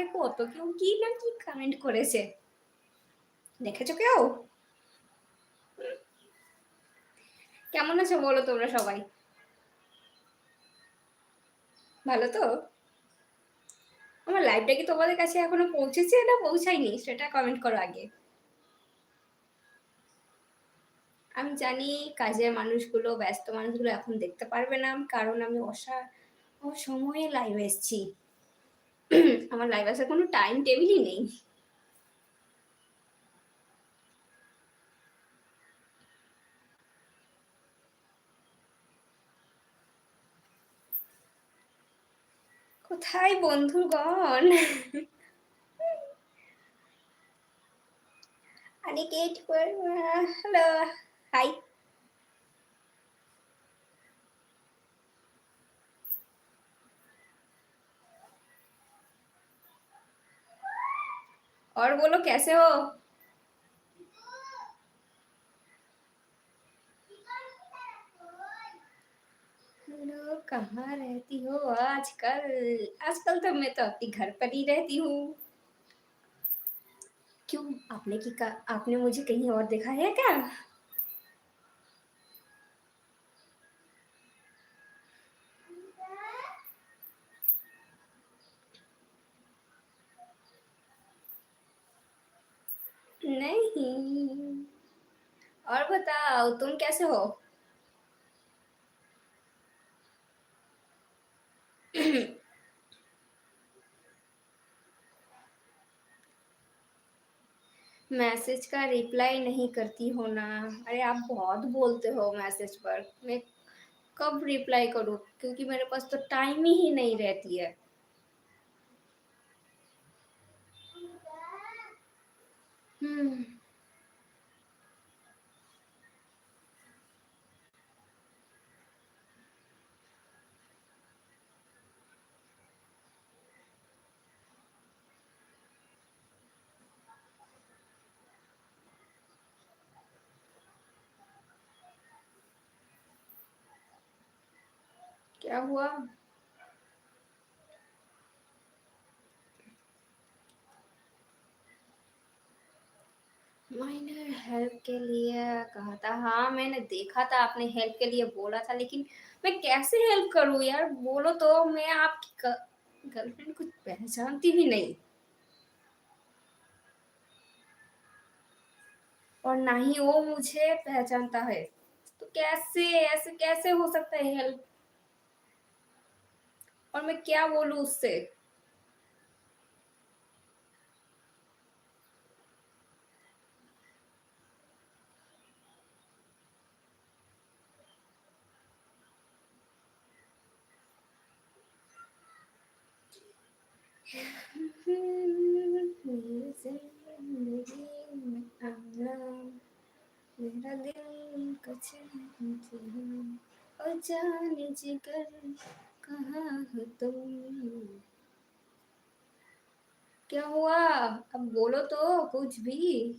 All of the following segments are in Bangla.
আমাকে কত কেউ কি না কি কমেন্ট করেছে? দেখেছ কেউ? কেমন আছো বলো তোমরা সবাই? ভালো তো? আমার লাইভটা কি তোমাদের কাছে এখনও পৌঁছেছে না পৌঁছায়নি? সেটা কমেন্ট করো আগে। আমি জানি কাজের মানুষগুলো, ব্যস্ত মানুষগুলো এখন দেখতে পারবে না, কারণ আমি অসা সময়ে লাইভে এসেছি। আমার লাইভ আসার কোনো টাইম টেবিলই নেই। কোথায় বন্ধুগণ? অনিকেট হ্যালো হাই और बोलो, कैसे हो? कहाँ रहती हो आजकल? आजकल तो मैं तो अपने घर पर ही रहती हूँ। क्यों? आपने की का, आपने मुझे कहीं और देखा है क्या नहीं और बताओ, तुम कैसे हो? मैसेज का रिप्लाई नहीं करती हो ना? अरे, आप बहुत बोलते हो मैसेज पर। मैं कब रिप्लाई करूँ? क्योंकि मेरे पास तो टाइम ही नहीं रहती है। हम्म। क्या हुआ? मैंने हेल्प के लिए कहा था। हाँ मैंने देखा था, आपने हेल्प के लिए बोला था, लेकिन मैं कैसे हेल्प करूँ यार? बोलो तो मैं आपकी गर्लफ्रेंड को पहचानती भी नहीं। और ना ही वो मुझे पहचानता है। तो कैसे, ऐसे कैसे हो सकता है हेल्प और मैं क्या बोलूँ उससे? मेरा दिल कचे और जाने जिगर कहाँ तुम। क्या हुआ? अब बोलो तो कुछ भी।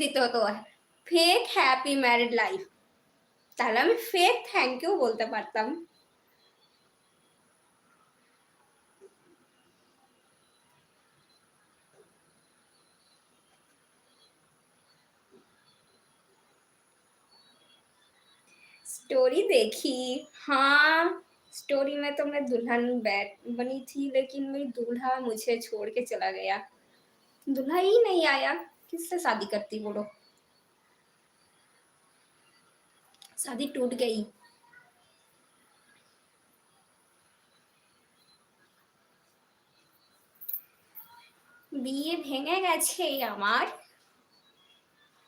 দিতে হতো ফেক হ্যাপি ম্যারিড লাইফ তাহলে আমি ফেক থ্যাংক ইউ বলতে পারতাম स्टोरी देखी हाँ स्टोरी में तो मैं दुल्हन बैठ बनी थी लेकिन मेरी दूल्हा मुझे छोड़ के चला गया दूल्हा ही नहीं आया किससे शादी करती बोलो शादी टूट गई বিয়ে ভেঙে গেছে আমার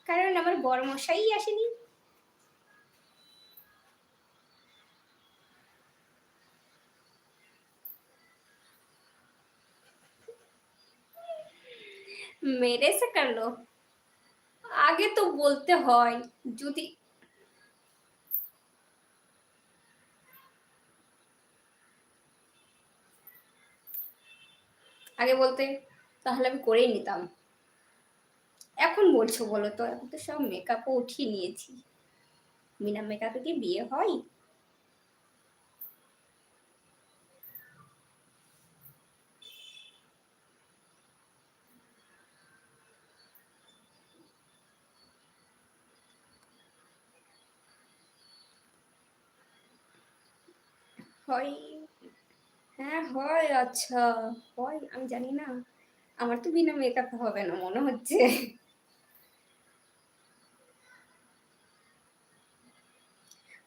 কারণ আমার বড়মশাই আসেনি मेरे से कर लो আগে তো বলতে হয় যদি আগে বলতে তাহলে আমি করেই নিতাম এখন বলছো বলো তো এখন তো সব মেকআপও উঠিয়ে নিয়েছি বিনা মেকআপে কি বিয়ে হয় হয় হ্যাঁ হয় আচ্ছা হয় আমি জানি না। আমার তো বিনা মেকআপে হবে না, মনে হচ্ছে।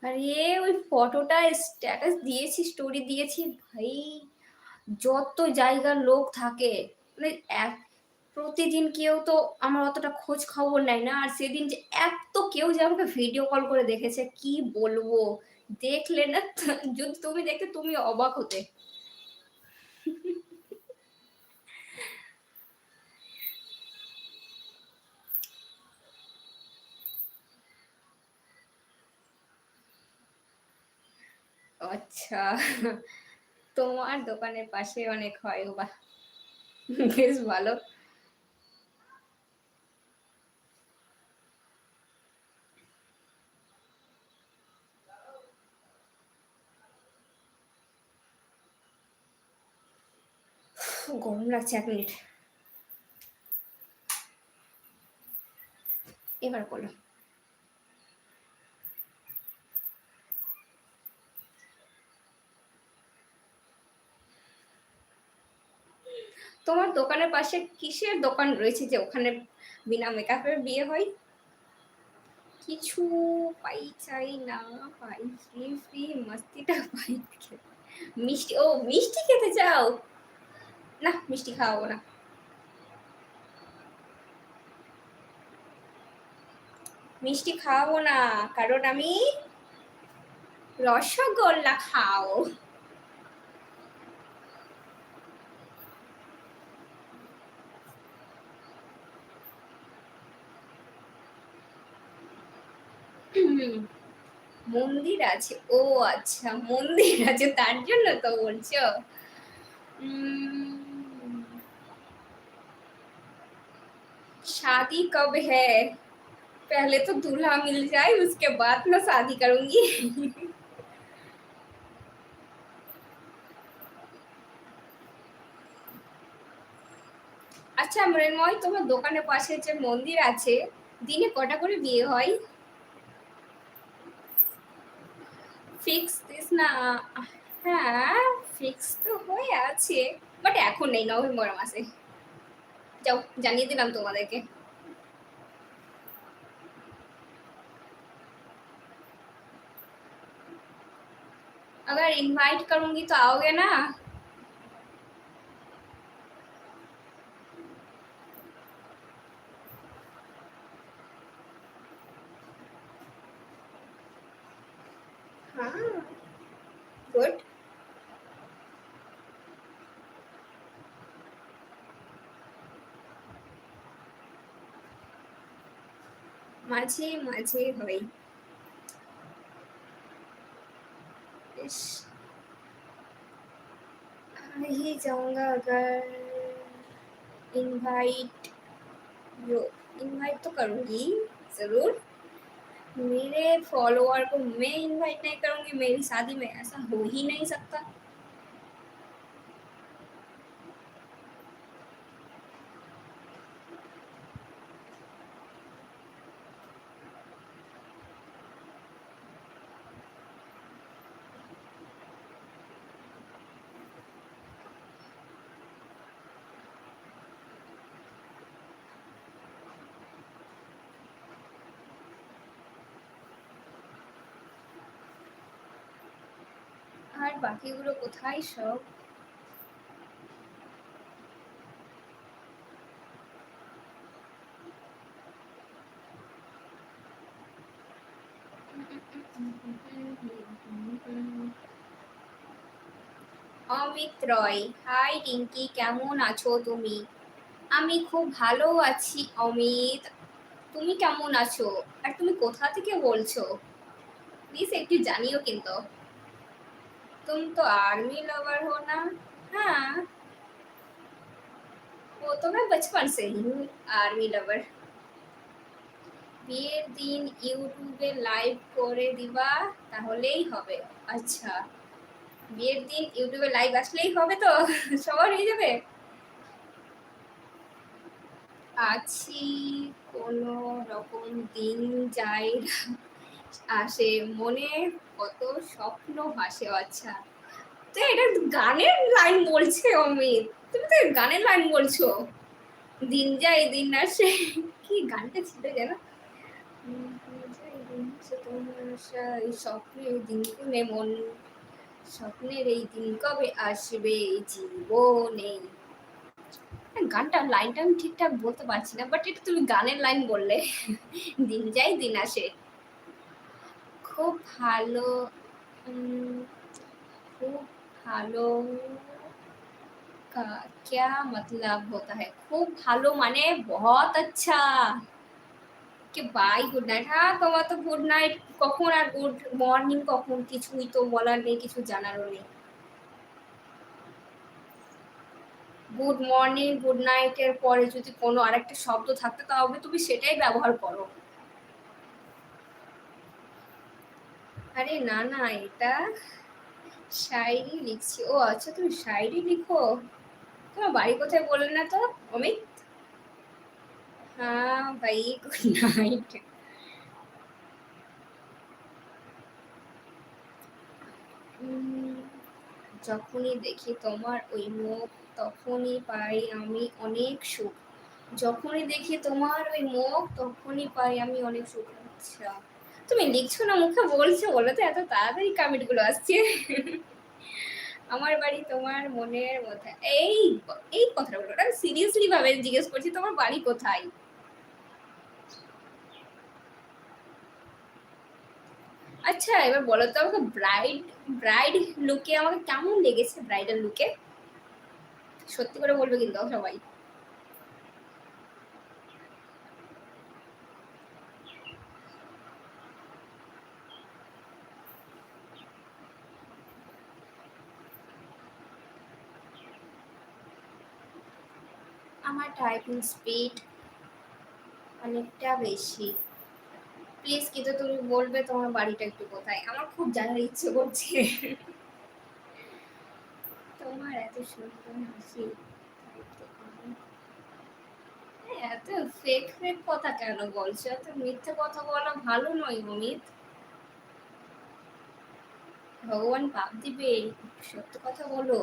আরে, ওই ফটোটা স্ট্যাটাস দিয়েছি স্টোরি দিয়েছি, ভাই, যত জায়গার লোক থাকে মানে এক, প্রতিদিন কেউ তো আমার অতটা খোঁজ খবর নেয় না, আর সেদিন যে এত কেউ যে আমাকে ভিডিও কল করে দেখেছে, কি বলব? দেখলে না, যদি তুমি দেখতে, তুমি অবাক হতে। আচ্ছা তোমার দোকানের পাশে অনেক হয়, বাহ। বেশ ভালো। লাগছে এক মিনিট। এবার বলো। তোমার দোকানের পাশে কিসের দোকান রয়েছে যে ওখানে বিনা মেকআপের বিয়ে হয়? কিছু পাই চাই না, পাই ফ্রি ফ্রি মস্তিটা পাই মিষ্টি, ও মিষ্টি খেতে চাও? না, মিষ্টি খাওয়াবো না। মিষ্টি খাওয়াবো না, কারণ আমি রসগোল্লা খাও। মন্দির আছে। ও আচ্ছা মন্দির আছে, তার জন্য তো বলছো? शादी कब है पहले तो दूल्हा मिल जाए उसके बाद मैं शादी करूंगी আচ্ছা মৃন্ময় তোমার দোকানের পাশে যে মন্দির আছে দিনে কটা করে বিয়ে হয় ফিক্স দিস না হ্যাঁ ফিক্স তো হয়ে আছে বাট এখন নেই নভেম্বর মাসে যাও জানিয়ে দিলাম তোমাদেরকে अगर इनवाइट करूंगी तो आओगे ना মাঝে মাঝে হয় इस आ ही जाऊंगा अगर इनवाइट जो इनवाइट तो करूंगी जरूर मेरे फॉलोअर को मैं इनवाइट नहीं करूंगी मेरी शादी में ऐसा हो ही नहीं सकता বাকিগুলো কোথায় সব? অমিত রয় হাই রিঙ্কি, কেমন আছো তুমি? আমি খুব ভালো আছি, অমিত। তুমি কেমন আছো? আর তুমি কোথা থেকে বলছো? প্লিজ একটু জানিও কিন্তু। तुम तो आर्मी लवर हो ना हाँ वो तो मैं बचपन से ही हूँ आर्मी लवर বিয়ের দিন ইউটিউবে লাইভ করে দিবা তাহলেই হবে আচ্ছা বিয়ের দিন ইউটিউবে লাইভ আসলেই হবে তো সবার হয়ে যাবে আছি কোনো রকম দিন যায় আসে মনে কত স্বপ্ন ভাসে আচ্ছা। তো এটা গানের লাইন বলছে অমিত। তুমি তো গানের লাইন বলছো। দিন যায়, দিন আসে। কি গানটা ছিল যেন? স্বপ্নের দিন মন। স্বপ্নের এই দিন কবে আসবে জীবনে? গানটা লাইনটা আমি ঠিকঠাক বলতে পারছি না বাট এটা তুমি গানের লাইন বললে। দিন যাই দিন আসে। খুব ভালো খুব ভালো का क्या मतलब होता है খুব ভালো মানে बहुत अच्छा কি বাই গুড নাইট হ্যাঁ তোমার তো গুড নাইট কখন আর গুড মর্নিং কখন কিছুই তো বলার নেই কিছু জানারও নেই গুড মর্নিং গুড নাইটের পরে যদি কোনো আরেকটা শব্দ থাকতো তাহলে তুমি সেটাই ব্যবহার করো আরে না না, এটা শায়রি লিখছি। ও আচ্ছা তুমি শায়রি লিখো? তোমার বাড়ি কোথায় বললে না তো, অমিত? হ্যাঁ ভাই, গুড নাইট। যখনই দেখি তোমার ওই মুখ, তখনই পাই আমি অনেক সুখ। যখনই দেখি তোমার ওই মুখ, তখনই পাই আমি অনেক সুখ। আচ্ছা। তুমি লিখছো না, মুখে বলছো, বলো তো, এত তাড়াতাড়ি কমেন্টগুলো আসছে। আমার বাড়ি তোমার মনের মধ্যে। এই এই কথাটা বলো সিরিয়াসলি ভাবে জিজ্ঞেস করছি, তোমার বাড়ি কোথায়? আচ্ছা এবার বলো তো আমাকে ব্রাইড ব্রাইড লুকে আমাকে কেমন লেগেছে ব্রাইডাল লুকে সত্যি করে বলবে কিন্তু সবাই। আমার টাইপিং স্পিড অনেকটা বেশি। প্লিজ কিন্তু তুমি বলবে তোমার বাড়িটা একটু কোথায়? আমার খুব জানার ইচ্ছে করছে। তোমার এত সুন্দর হাসি। এত ফেক ফেক কথা কেন বলছো? এত মিথ্যে কথা বলা ভালো নয়, অমিত। ভগবান পাপ দিবে। সত্য কথা বলো।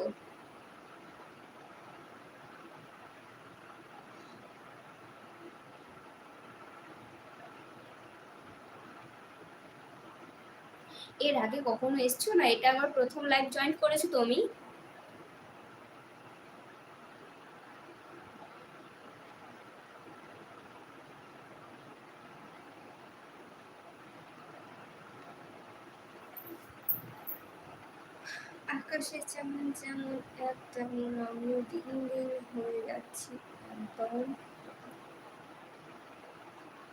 এর আগে কখনো এসছো? না, এটা আমার প্রথম লাইভ জয়েন করেছ তুমি। আকাশে যেমন যেমন তেমন আমিও দিন দিন হয়ে যাচ্ছি, একদম।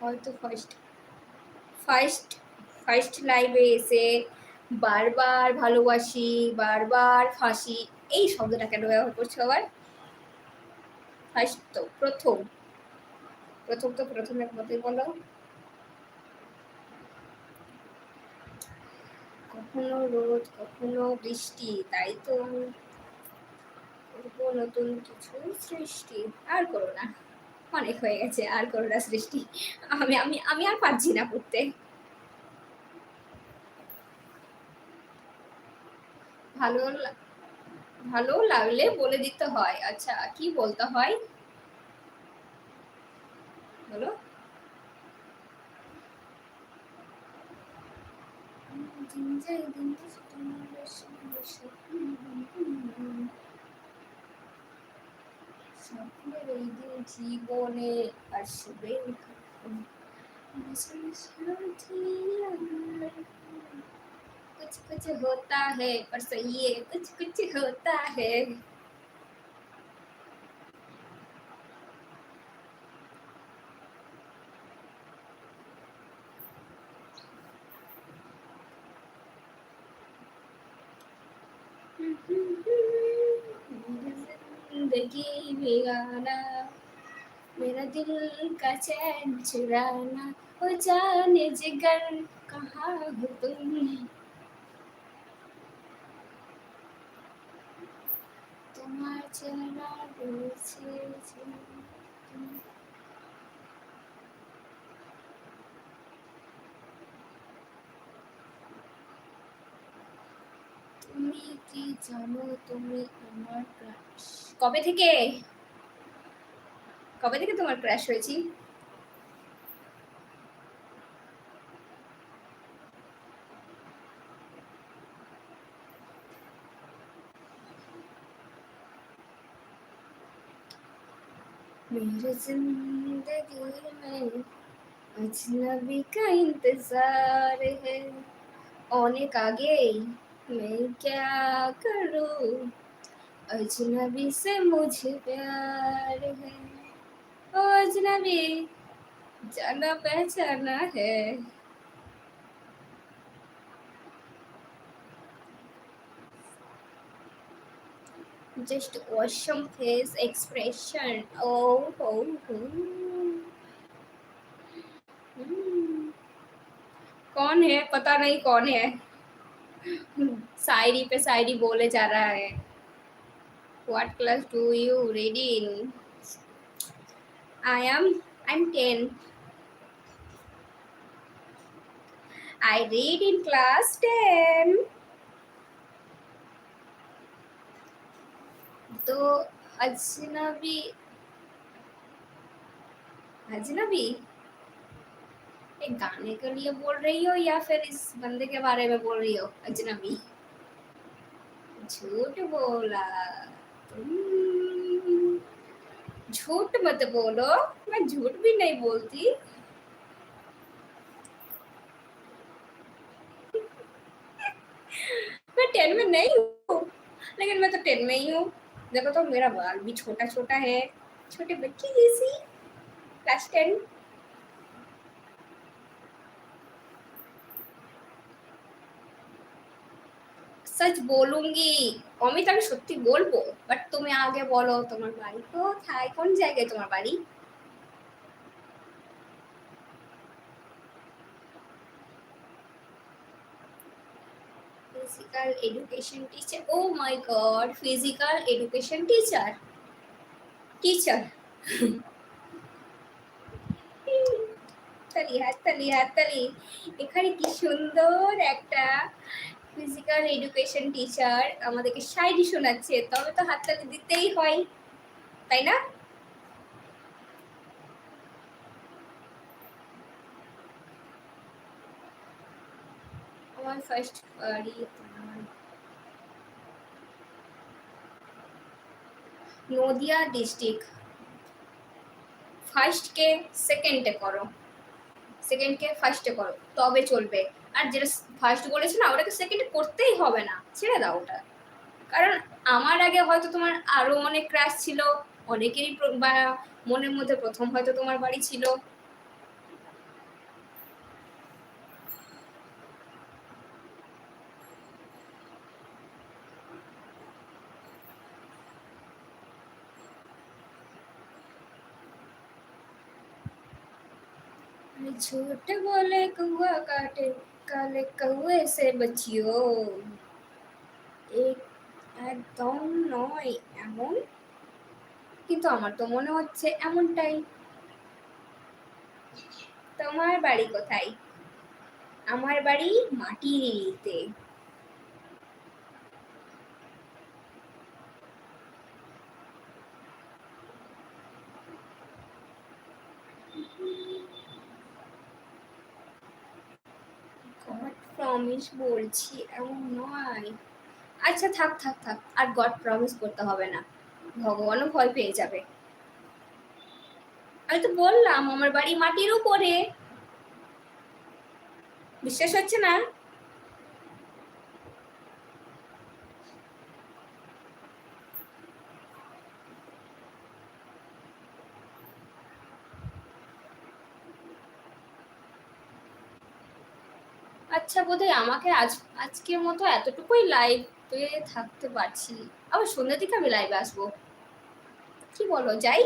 হয়তো ফার্স্ট ফার্স্ট ফার্স্ট লাইভে এসে বারবার ভালোবাসি, বারবার ফাঁসি, এই শব্দটা কেন ব্যবহার করছ আবার? ফার্স্ট তো প্রথম। প্রথম তো প্রথম মতোই বলো। কখনো রোদ, কখনো বৃষ্টি, তাই তো করব নতুন কিছু সৃষ্টি। আর করো না। অনেক হয়ে গেছে, আর করো না সৃষ্টি। আমি আমি আমি আর পারছি না করতে। ভালো ভালো লাগলে বলে দিতে হয়। আচ্ছা কি বলতে হয়? বলো। এই দিন জীবনে আসবে कुछ कुछ होता है, पर सही है, कुछ कुछ होता है। ज़िंदगी बिगाना मेरा दिल का चैन चुराना, हो जाने जिगर, कहाँ हो तुमने তোমার চেহারা রয়েছে তুমি কি জানো তুমি আমার ক্রাশ কবে থেকে? কবে থেকে তোমার ক্রাশ হয়েছি? मेरी ज़िंदगी में अजनबी का इंतज़ार है। ओनिक का गे मैं क्या करूँ? अजनबी से मुझे प्यार है। ओ अजनबी, जाना पहचाना है। Just awesome face expression oh oh, oh. Hmm. कौन है पता नहीं कौन है शायरी पे शायरी बोले जा रहा है what class do you read in i am i'm 10 i read in class 10 तो अजनबी अजनबी एक गाने के लिए बोल रही हो या फिर इस बंदे के बारे में बोल रही हो? अजनबी झूठ बोला झूठ मत बोलो, मैं झूठ भी नहीं बोलती। मैं टेन में नहीं हूँ, लेकिन मैं तो टेन में ही हूँ। देखो तो मेरा बाल भी छोटा छोटा है छोटे बच्चे जैसी क्लास टेन सच बोलूंगी অমিত আমি সত্যি বলবো বাট তুমি আগে বলো তোমার বাড়ি কোথায় কোন জায়গায় তোমার বাড়ি physical education teacher. Oh my god, physical education teacher. Teacher. হাততালি হাততালি হাততালি এখানে কি সুন্দর একটা ফিজিক্যাল এডুকেশন টিচার আমাদেরকে শায়রি শোনাচ্ছে। তবে তো হাততালি দিতেই হয়, তাই না? আমার ফার্স্ট বাড়ি নদিয়া ডিস্ট্রিক্ট ফার্স্টকে সেকেন্ডে করো। সেকেন্ডকে ফার্স্টে করো, তবে চলবে। আর যেটা ফার্স্ট বলেছে না, ওটাকে সেকেন্ডে করতেই হবে না, ছেড়ে দাও ওটা। কারণ আমার আগে হয়তো তোমার আরও অনেক ক্রাশ ছিল, অনেকেরই মনের মধ্যে প্রথম হয়তো তোমার বাড়ি ছিল। झूठ बोले कौआ काटे काले कौए से बचियो একদম নয় এমন কিন্তু আমার তো মনে হচ্ছে এমনটাই তোমার বাড়ি কোথায় আমার বাড়ি মাটিতে প্রমিস বলছি, এমন নয়। আচ্ছা থাক থাক থাক, আর গড প্রমিস করতে হবে না। ভগবানও ভয় পেয়ে যাবে। আমি তো বললাম, আমার বাড়ি মাটির উপরে। বিশ্বাস হচ্ছে না? আচ্ছা বোধহয় আমাকে আজ, আজকের মতো এতটুকুই লাইভ থাকতে পারছি। আবার সন্ধ্যের দিকে আমি লাইভে আসব। কি বলো, যাই।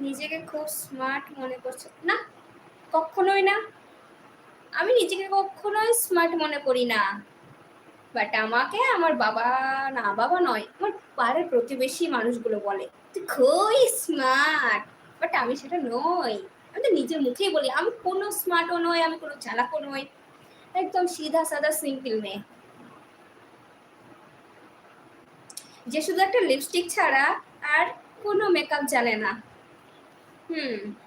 নিজেকে খুব স্মার্ট মনে করছ। না, কখনোই না। আমি নিজেকে কখনোই স্মার্ট মনে করি না। বাট আমাকে আমার বাবা, না বাবা নয়, আমার পাড়ার প্রতিবেশী মানুষগুলো বলে, তুই খুবই স্মার্ট বাট আমি সেটা নই, আমি তো নিজের মুখেই বলি, আমি কোনো স্মার্টও নই, আমি কোনো চালাকও নই। একদম সিধা সাদা সিম্পল মেয়ে। যে শুধু একটা লিপস্টিক ছাড়া আর কোনো মেকআপ জানে না। হুম হুম।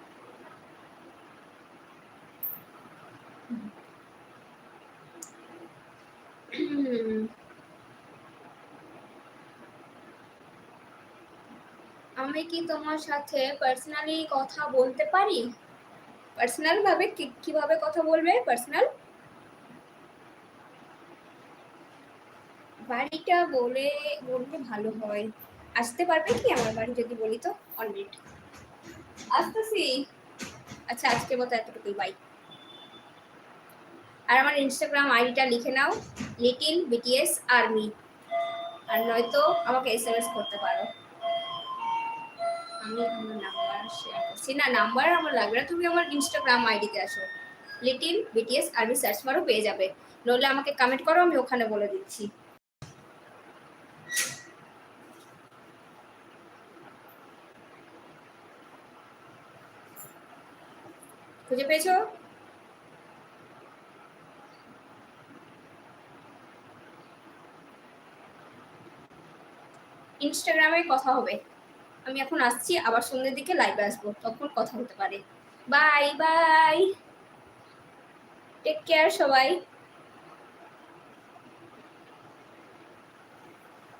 আমি কি তোমার সাথে পার্সোনালি কথা বলতে পারি? পার্সোনাল ভাবে কীভাবে কথা বলবে? পার্সোনাল বাড়িটা বলে বলতে ভালো হয়। আসতে পারবে কি আমার বাড়ি যদি বলি তো? মিনিট আসতেছি। আচ্ছা আজকে মতো এতটুকুই বাই আর আমার ইনস্টাগ্রাম আইডিটা লিখে নাও। লিটিল বিটিএস আর্মি আর নয়তো আমাকে এস করতে পারো। আমি আমার নাম্বার শেয়ার করছি। না নাম্বার আমার লাগবে না, তুমি আমার ইনস্টাগ্রাম আইডিতে আসো। লিটিল বিটিএস আর্মি সার্চ মারো পেয়ে যাবে। নইলে আমাকে কমেন্ট করো, আমি ওখানে বলে দিচ্ছি। খুঁজে পেয়েছ? ইনস্টাগ্রামে কথা হবে। আমি এখন আসছি, আবার সন্ধ্যের দিকে লাইভে আসব, তখন কথা হতে পারে। বাই বাই টেক কেয়ার সবাই।